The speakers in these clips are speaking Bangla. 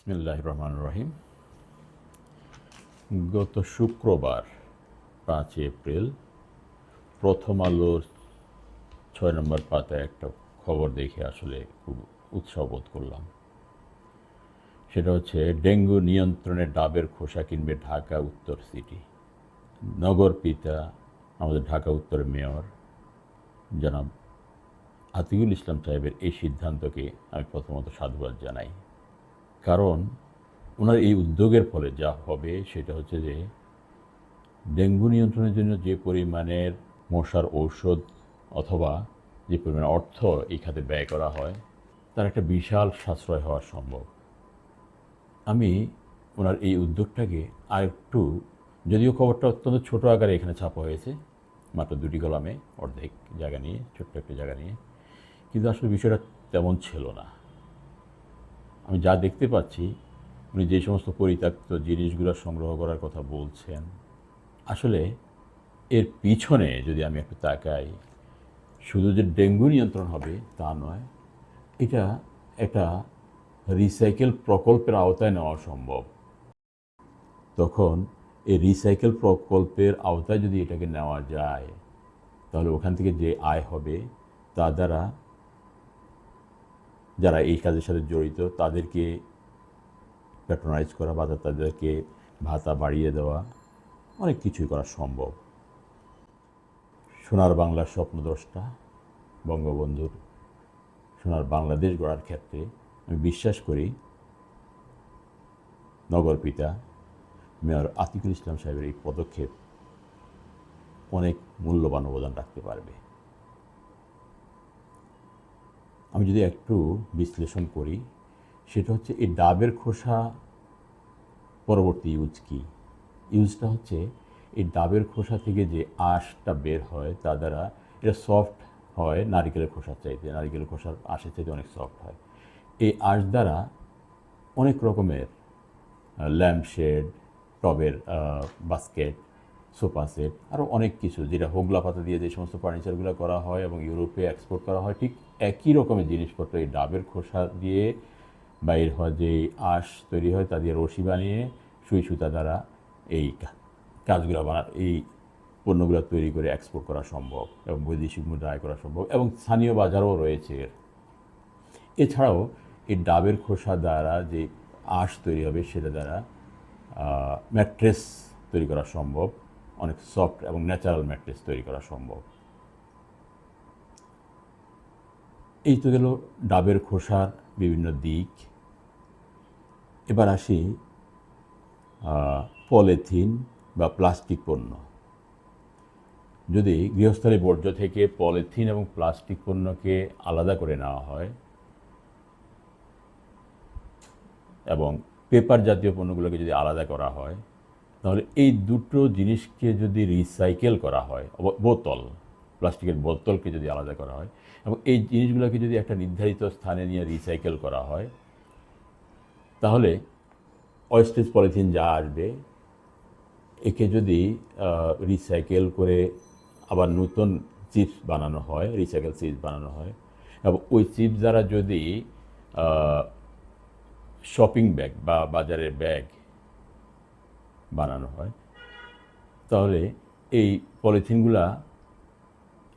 বিসমিল্লাহ রহমান রহিম গত শুক্রবার পাঁচ এপ্রিল প্রথম আলোর ছয় নম্বর পাতায় একটা খবর দেখে আসলে খুব উৎসাহ বোধ করলাম। সেটা হচ্ছে ডেঙ্গু নিয়ন্ত্রণে ডাবের খোসা কিনবে ঢাকা উত্তর সিটি। নগর পিতা, আমাদের ঢাকা উত্তরের মেয়র, জনাব আতিকুল ইসলাম সাহেবের এই সিদ্ধান্তকে আমি প্রথমত সাধুবাদ জানাই। কারণ ওনার এই উদ্যোগের ফলে যা হবে সেটা হচ্ছে যে ডেঙ্গু নিয়ন্ত্রণের জন্য যে পরিমাণের মশার ঔষধ অথবা যে পরিমাণ অর্থ এই খাতে ব্যয় করা হয়, তার একটা বিশাল সাশ্রয় হওয়া সম্ভব। আমি ওনার এই উদ্যোগটাকে আর একটু যদিও খবরটা অত্যন্ত ছোট আকারে এখানে ছাপা হয়েছে, মাত্র দুটি কলামে, অর্ধেক জায়গা নিয়ে, ছোট্ট একটা জায়গা নিয়ে, কিন্তু আসলে বিষয়টা তেমন ছিল না। আমি যা দেখতে পাচ্ছি, উনি যে সমস্ত পরিত্যক্ত জিনিসগুলো সংগ্রহ করার কথা বলছেন, আসলে এর পিছনে যদি আমি একটু তাকাই, শুধু যে ডেঙ্গু নিয়ন্ত্রণ হবে তা নয়, এটা একটা রিসাইকেল প্রকল্পের আওতায় নেওয়া সম্ভব। তখন এই রিসাইকেল প্রকল্পের আওতায় যদি এটাকে নেওয়া যায়, তাহলে ওখান থেকে যে আয় হবে, তা দ্বারা যারা এই কাজের সাথে জড়িত, তাদেরকে প্যাট্রোনাইজ করা বা তাদেরকে ভাতা বাড়িয়ে দেওয়া, অনেক কিছুই করা সম্ভব। সোনার বাংলার স্বপ্নদ্রষ্টা, বঙ্গবন্ধুর সোনার বাংলাদেশ গড়ার ক্ষেত্রে আমি বিশ্বাস করি, নগর পিতা মেয়র আতিকুল ইসলাম সাহেবের এই পদক্ষেপ অনেক মূল্যবান অবদান রাখতে পারবে। আমি যদি একটু বিশ্লেষণ করি, সেটা হচ্ছে এই ডাবের খোসা পরবর্তী ইউজ কি? ইউজটা হচ্ছে এই ডাবের খোসা থেকে যে আঁশটা বের হয়, তা দ্বারা এটা সফট হয়, নারিকেলের খোসার চাইতে। নারিকেলের খোসার আঁশের চাইতে অনেক সফট হয়। এই আঁশ দ্বারা অনেক রকমের ল্যাম্পশেড টবের বাস্কেট সোফা সেট আরও অনেক কিছু, যেটা হোগলা পাতা দিয়ে যে সমস্ত ফার্নিচারগুলো করা হয় এবং ইউরোপে এক্সপোর্ট করা হয়, ঠিক একই রকমের জিনিসপত্র, এই ডাবের খোসা দিয়ে বাইর হয় যে আঁশ তৈরি হয়, তা দিয়ে রশি বানিয়ে সুই সুতা দ্বারা এই কাজগুলো বানা, এই পণ্যগুলো তৈরি করে এক্সপোর্ট করা সম্ভব এবং বৈদেশিক মুদ্রা আয় করা সম্ভব এবং স্থানীয় বাজারও রয়েছে এর। এছাড়াও এই ডাবের খোসা দ্বারা যে আঁশ তৈরি হবে, সেটা দ্বারা ম্যাট্রেস তৈরি করা সম্ভব, অনেক সফট এবং ন্যাচারাল ম্যাট্রেস তৈরি করা সম্ভব। এই তো গেল ডাবের খোসার বিভিন্ন দিক। এবার আসি পলিথিন বা প্লাস্টিক পণ্য। যদি গৃহস্থলী বর্জ্য থেকে পলিথিন এবং প্লাস্টিক পণ্যকে আলাদা করে নেওয়া হয় এবং পেপার জাতীয় পণ্যগুলোকে যদি আলাদা করা হয়, তাহলে এই দুটো জিনিসকে যদি রিসাইকেল করা হয় বোতল, প্লাস্টিকের বোতলকে যদি আলাদা করা হয় এবং এই জিনিসগুলোকে যদি একটা নির্ধারিত স্থানে নিয়ে রিসাইকেল করা হয়, তাহলে অয়েস্টেজ পলিথিন যা আসবে, একে যদি রিসাইকেল করে আবার নতুন চিপস বানানো হয় রিসাইকেল চিপস বানানো হয়, এবং ওই চিপস দ্বারা যদি শপিং ব্যাগ বা বাজারের ব্যাগ বানানো হয়, তাহলে এই পলিথিনগুলা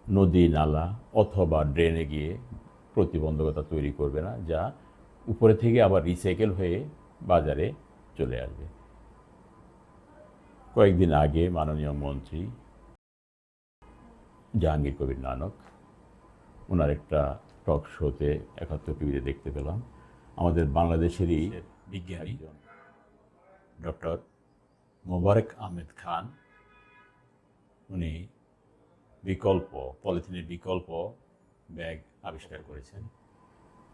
নদী নালা অথবা ড্রেনে গিয়ে প্রতিবন্ধকতা তৈরি করবে না যা উপরে থেকে আবার রিসাইকেল হয়ে বাজারে চলে আসবে। কয়েকদিন আগে মাননীয় মন্ত্রী জাহাঙ্গীর কবির নানক ওনার একটা টক শোতে একাত্তর টিভিতে দেখতে পেলাম। আমাদের বাংলাদেশেরই বিজ্ঞানী ডক্টর মোবারক আহমেদ খান উনি বিকল্প, পলিথিনের বিকল্প ব্যাগ আবিষ্কার করেছেন।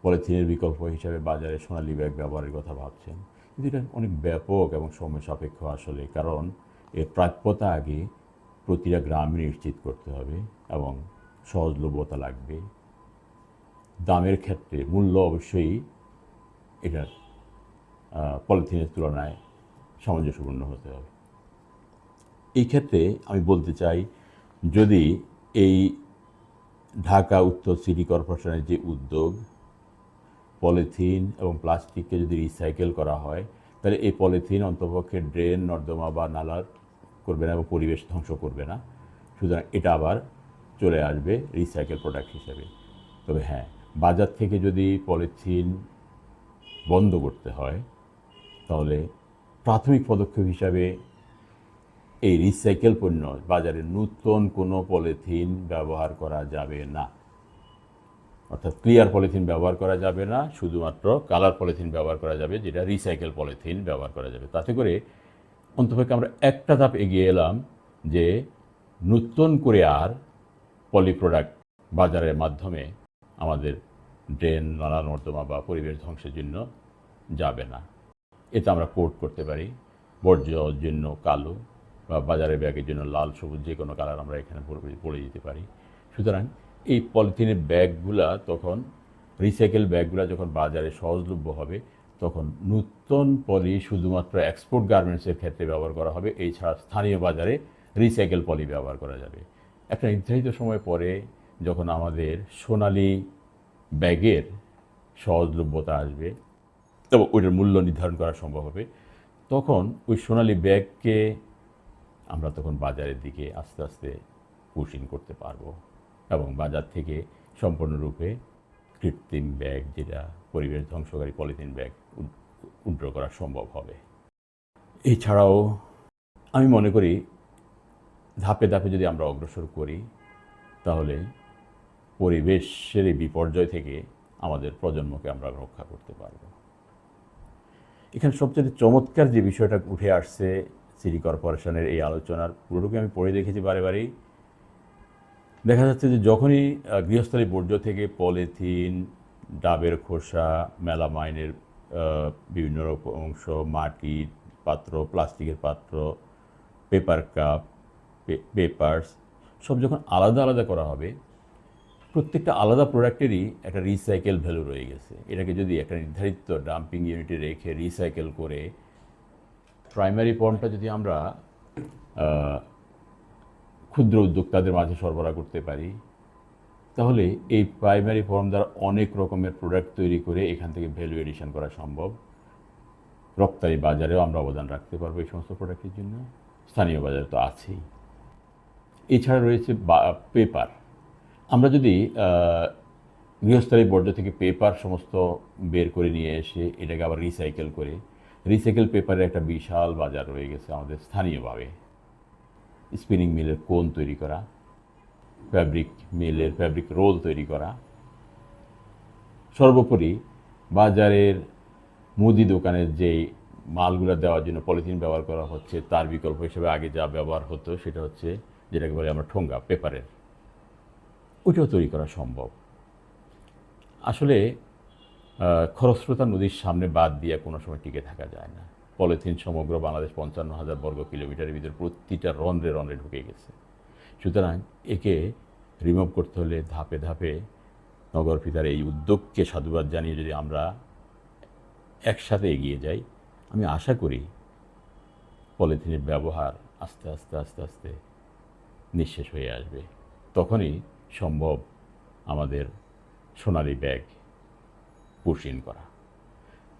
পলিথিনের বিকল্প হিসাবে বাজারে সোনালী ব্যাগ ব্যবহারের কথা ভাবছেন। কিন্তু এটা অনেক ব্যাপক এবং সময় সাপেক্ষ আসলে, কারণ এর প্রাপ্যতা আগে প্রতিটা গ্রামে নিশ্চিত করতে হবে এবং সহজলভ্যতা লাগবে। দামের ক্ষেত্রে মূল্য অবশ্যই এটা পলিথিনের তুলনায় সামঞ্জস্যপূর্ণ হতে হবে। এই ক্ষেত্রে আমি বলতে চাই যদি এই ঢাকা উত্তর সিটি কর্পোরেশনের যে উদ্যোগ, পলিথিন এবং প্লাস্টিককে যদি রিসাইকেল করা হয়, তাহলে এই পলিথিন অন্তপক্ষে ড্রেন, নর্দমা বা নালার করবে না এবং পরিবেশ ধ্বংস করবে না। সুতরাং এটা আবার চলে আসবে রিসাইকেল প্রোডাক্ট হিসেবে। তবে হ্যাঁ বাজার থেকে যদি পলিথিন বন্ধ করতে হয়, তাহলে প্রাথমিক পদক্ষেপ হিসাবে এই রিসাইকেল পণ্য বাজারে নূতন কোনো পলিথিন ব্যবহার করা যাবে না। অর্থাৎ ক্লিয়ার পলিথিন ব্যবহার করা যাবে না, শুধুমাত্র কালার পলিথিন ব্যবহার করা যাবে যেটা রিসাইকেল পলিথিন ব্যবহার করা যাবে। তাতে করে অন্তপক্ষে আমরা একটা ধাপ এগিয়ে এলাম যে নূতন করে আর পলি প্রোডাক্ট বাজারের মাধ্যমে আমাদের ড্রেন নালা নর্দমা বা পরিবেশ ধ্বংসের জন্য যাবে না। এতে আমরা কোর্ট করতে পারি বর্জ্যর জন্য কালো বা বাজারের ব্যাগের জন্য লাল, সবুজ যে কোনো কালার আমরা এখানে পরে যেতে পারি। সুতরাং এই পলিথিনের ব্যাগগুলা তখন রিসাইকেল ব্যাগগুলা যখন বাজারে সহজলভ্য হবে, তখন নূতন পলি শুধুমাত্র এক্সপোর্ট গার্মেন্টসের ক্ষেত্রে ব্যবহার করা হবে। এছাড়া স্থানীয় বাজারে রিসাইকেল পলি ব্যবহার করা যাবে। একটা নির্ধারিত সময় পরে যখন আমাদের সোনালি ব্যাগের সহজলভ্যতা আসবে, তবে ওইটার মূল্য নির্ধারণ করা সম্ভব হবে, তখন ওই সোনালি ব্যাগকে আমরা তখন বাজারের দিকে আস্তে আস্তে পুশিং করতে পারব এবং বাজার থেকে সম্পূর্ণরূপে কৃত্রিম ব্যাগ যেটা পরিবেশ ধ্বংসকারী পলিথিন ব্যাগ উড্র করা সম্ভব হবে। এছাড়াও আমি মনে করি ধাপে ধাপে যদি আমরা অগ্রসর করি, তাহলে পরিবেশের এই বিপর্যয় থেকে আমাদের প্রজন্মকে আমরা রক্ষা করতে পারব। এখানে সবচেয়ে চমৎকার যে বিষয়টা উঠে আসছে সিটি কর্পোরেশনের এই আলোচনার পুরোটুকু আমি পড়ে দেখেছি বারে বারেই। দেখা যাচ্ছে যে যখনই গৃহস্থলী বর্জ্য থেকে পলিথিন, ডাবের খোসা, মেলামাইনের বিভিন্ন রকম অংশ মাটির পাত্র, প্লাস্টিকের পাত্র, পেপার কাপ পেপার্স, সব যখন আলাদা আলাদা করা হবে, প্রত্যেকটা আলাদা প্রোডাক্টেরই একটা রিসাইকেল ভ্যালু রয়ে গেছে। এটাকে যদি একটা নির্ধারিত ডাম্পিং ইউনিটে রেখে রিসাইকেল করে প্রাইমারি ফর্মটা যদি আমরা ক্ষুদ্র উদ্যোক্তাদের মাঝে সরবরাহ করতে পারি, তাহলে এই প্রাইমারি ফর্ম দ্বারা অনেক রকমের প্রোডাক্ট তৈরি করে এখান থেকে ভ্যালু এডিশন করা সম্ভব। রপ্তানি বাজারেও আমরা অবদান রাখতে পারব এই সমস্ত প্রোডাক্টের জন্য। স্থানীয় বাজারে তো আছেই। এছাড়া রয়েছে পেপার আমরা যদি গৃহস্থলী বর্জ্য থেকে পেপার সমস্ত বের করে নিয়ে এসে এটাকে আবার রিসাইকেল করে রিসাইকেল পেপারের একটা বিশাল বাজার রয়ে গেছে আমাদের স্থানীয়ভাবে। স্পিনিং মিলের কোন তৈরি করা ফ্যাব্রিক মিলের ফ্যাব্রিক রোল তৈরি করা। সর্বোপরি বাজারের মুদি দোকানের যে মালগুলো দেওয়ার জন্য পলিথিন ব্যবহার করা হচ্ছে, তার বিকল্প হিসেবে আগে যা ব্যবহার হতো সেটা হচ্ছে যেটাকে বলে আমরা ঠোঙ্গা পেপারের ওইটাও তৈরি করা সম্ভব। আসলে খরস্রোতা নদীর সামনে বাদ দিয়ে কোনো সময় টিকে থাকা যায় না। পলিথিন সমগ্র বাংলাদেশ পঞ্চান্ন হাজার বর্গ কিলোমিটারের ভিতরে প্রতিটা রন্ধ্রে রন্ধ্রে ঢুকে গেছে। সুতরাং একে রিমুভ করতে হলে ধাপে ধাপে নগর পিতার এই উদ্যোগকে সাধুবাদ জানিয়ে যদি আমরা একসাথে এগিয়ে যাই, আমি আশা করি পলিথিনের ব্যবহার আস্তে আস্তে আস্তে আস্তে নিঃশেষ হয়ে আসবে। তখনই সম্ভব আমাদের সোনালি ব্যাগ পুষিন করা।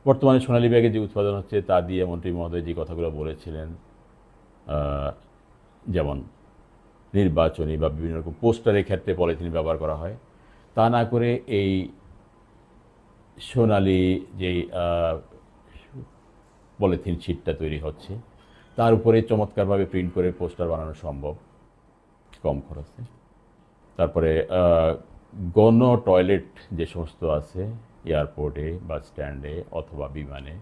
বর্তমানে সোনালি ব্যাগে যে উৎপাদন হচ্ছে, তা দিয়ে মন্ত্রী মহোদয় যে কথাগুলো বলেছিলেন যেমন নির্বাচনী বা বিভিন্ন রকম পোস্টারের ক্ষেত্রে পলিথিন ব্যবহার করা হয়, তা না করে এই সোনালি যেই পলিথিন শিটটা তৈরি হচ্ছে, তার উপরে চমৎকারভাবে প্রিন্ট করে পোস্টার বানানো সম্ভব, কম খরচে। তারপরে গণ টয়লেট যে সমস্ত আছে এয়ারপোর্টে, বাস স্ট্যান্ডে অথবা বিমানে।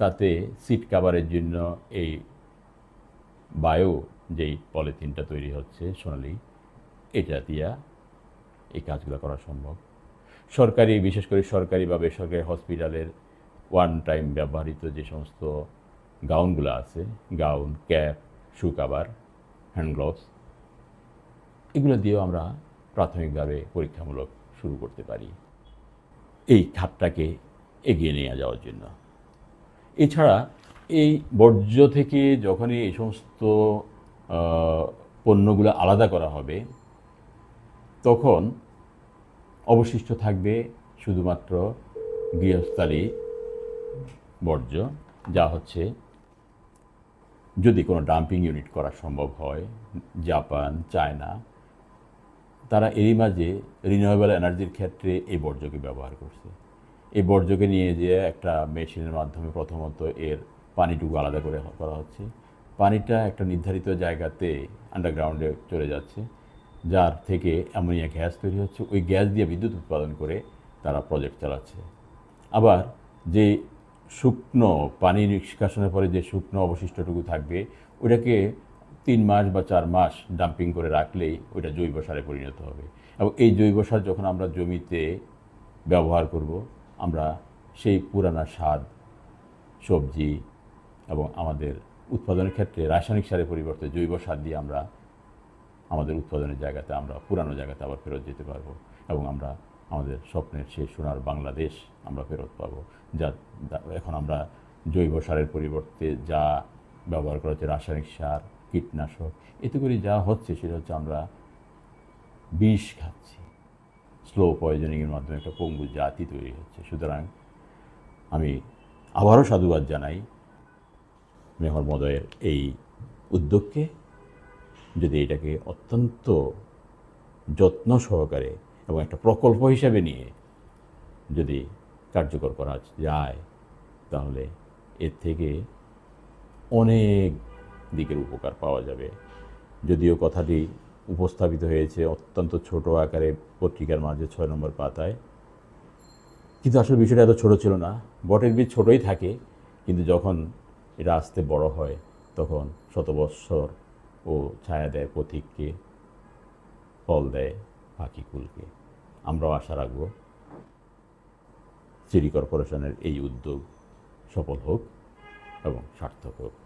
তাতে সিট কাভারের জন্য এই বায়ো যেই পলিথিনটা তৈরি হচ্ছে সোনালি, এটা দিয়া এই কাজগুলো করা সম্ভব। সরকারি, বিশেষ করে সরকারি বা বেসরকারি হসপিটালের ওয়ান টাইম ব্যবহৃত যে সমস্ত গাউনগুলো আছে, gown, cap, shoe cover, hand gloves, এগুলো দিয়েও আমরা প্রাথমিকভাবে পরীক্ষামূলক শুরু করতে পারি। এই খাতটাকে এগিয়ে নিয়ে যাওয়ার জন্য। এছাড়া এই বর্জ্য থেকে যখনই এই সমস্ত পণ্যগুলো আলাদা করা হবে, তখন অবশিষ্ট থাকবে শুধুমাত্র গৃহস্থালী বর্জ্য, যা হচ্ছে যদি কোনো ডাম্পিং ইউনিট করা সম্ভব হয়, জাপান, চায়না তারা এরই মাঝে রিনিউয়েবল এনার্জির ক্ষেত্রে এই বর্জ্যকে ব্যবহার করছে। এই বর্জ্যকে নিয়ে যে একটা মেশিনের মাধ্যমে প্রথমত এর পানিটুকু আলাদা করে করা হচ্ছে। পানিটা একটা নির্ধারিত জায়গাতে আন্ডারগ্রাউন্ডে চলে যাচ্ছে, যার থেকে অ্যামোনিয়া গ্যাস তৈরি হচ্ছে। ওই গ্যাস দিয়ে বিদ্যুৎ উৎপাদন করে তারা প্রজেক্ট চালাচ্ছে। আবার যে শুকনো পানি নিষ্কাশনের পরে যে শুকনো অবশিষ্টটুকু থাকবে, ওটাকে তিন মাস বা চার মাস ডাম্পিং করে রাখলেই ওইটা জৈব সারে পরিণত হবে। এবং এই জৈব সার যখন আমরা জমিতে ব্যবহার করব, আমরা সেই পুরানা স্বাদ সবজি এবং আমাদের উৎপাদনের ক্ষেত্রে রাসায়নিক সারের পরিবর্তে জৈব সার দিয়ে আমরা আমাদের উৎপাদনের জায়গাতে আমরা, পুরানো জায়গাতে আবার ফেরত যেতে পারব এবং আমরা আমাদের স্বপ্নের সেই সোনার বাংলাদেশ আমরা ফেরত পাবো। যা, এখন আমরা জৈব সারের পরিবর্তে যা ব্যবহার করা হচ্ছে রাসায়নিক সার কীটনাশক। এতে করে যা হচ্ছে সেটা হচ্ছে আমরা বিষ খাচ্ছি। স্লো পয়জনিংয়ের মাধ্যমে একটা পঙ্গু জাতি তৈরি হচ্ছে। সুতরাং আমি আবারও সাধুবাদ জানাই মেহর মদয়ের এই উদ্যোগকে, যদি এটাকে অত্যন্ত যত্ন সহকারে এবং একটা প্রকল্প হিসাবে নিয়ে যদি কার্যকর করা যায়, তাহলে এর থেকে অনেক দিকের উপকার পাওয়া যাবে। যদিও কথাটি উপস্থাপিত হয়েছে অত্যন্ত ছোট আকারে পত্রিকার মাঝে ছয় নম্বর পাতায়। কিন্তু আসলে বিষয়টা এত ছোট ছিল না। বটের বীজ ছোটই থাকে, কিন্তু যখন এটা আস্তে বড় হয়, তখন শত বৎসর ও ছায়া দেয় পথিককে, ফল দেয় পাখিকুলকে আমরাও আশা রাখব সিটি কর্পোরেশনের এই উদ্যোগ সফল হোক এবং সার্থক হোক।